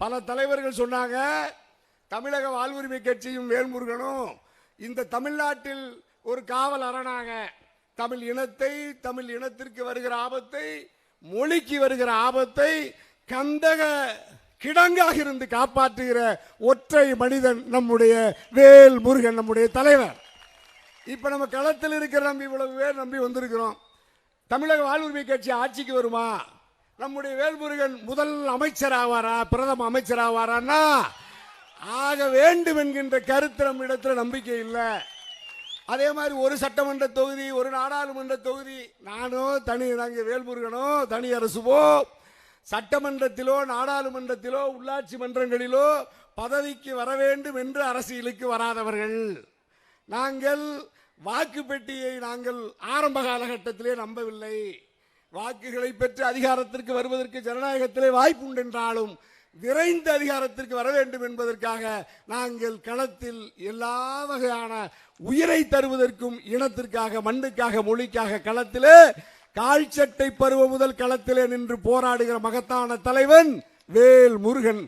பல தலைவர்கள் சொன்னாங்க தமிழக வாழ்வுரிமை கட்சியும் வேல்முருகனும் இந்த தமிழ்நாட்டில் ஒரு காவல் அரணாக தமிழ் இனத்தை தமிழ் இனத்திற்கு வருகிற ஆபத்தை மொழிக்கு வருகிற ஆபத்தை கந்தக கிடங்காக இருந்து காப்பாற்றுகிற ஒற்றை மனிதன் நம்முடைய வேல் முருகன் நம்முடைய தலைவர். இப்போ நம்ம களத்தில் இருக்கிற நம்பி இவ்வளவு பேர் நம்பி வந்திருக்கிறோம். தமிழக வாழ்வுரிமை கட்சி ஆட்சிக்கு வருமா? நம்முடைய வேல்முருகன் முதல் அமைச்சர் ஆவாரா பிரதம அமைச்சர் ஆவாரான்னா ஆக வேண்டும் என்கின்ற கருத்து நம்ம இடத்துல நம்பிக்கை இல்லை. அதே மாதிரி ஒரு சட்டமன்ற தொகுதி ஒரு நாடாளுமன்ற தொகுதி நானும் தனி நாங்கள் வேல்முருகனோ தனி அரசுவோ சட்டமன்றத்திலோ நாடாளுமன்றத்திலோ உள்ளாட்சி மன்றங்களிலோ பதவிக்கு வர வேண்டும் என்று அரசியலுக்கு வராதவர்கள். நாங்கள் வாக்கு பெட்டியை நாங்கள் ஆரம்ப காலகட்டத்திலே நம்பவில்லை. வாக்குகளை பெற்று அதிகாரத்திற்கு வருவதற்கு ஜனநாயகத்திலே வாய்ப்பு உண்டென்றாலும் விரைந்து அதிகாரத்திற்கு வர வேண்டும் என்பதற்காக நாங்கள் களத்தில் எல்லா வகையான உயிரை தருவதற்கும் இனத்திற்காக மண்ணுக்காக மொழிக்காக களத்திலே கால்ச்சட்டை பருவ முதல் களத்திலே நின்று போராடுகிற மகத்தான தலைவன் வேல் முருகன்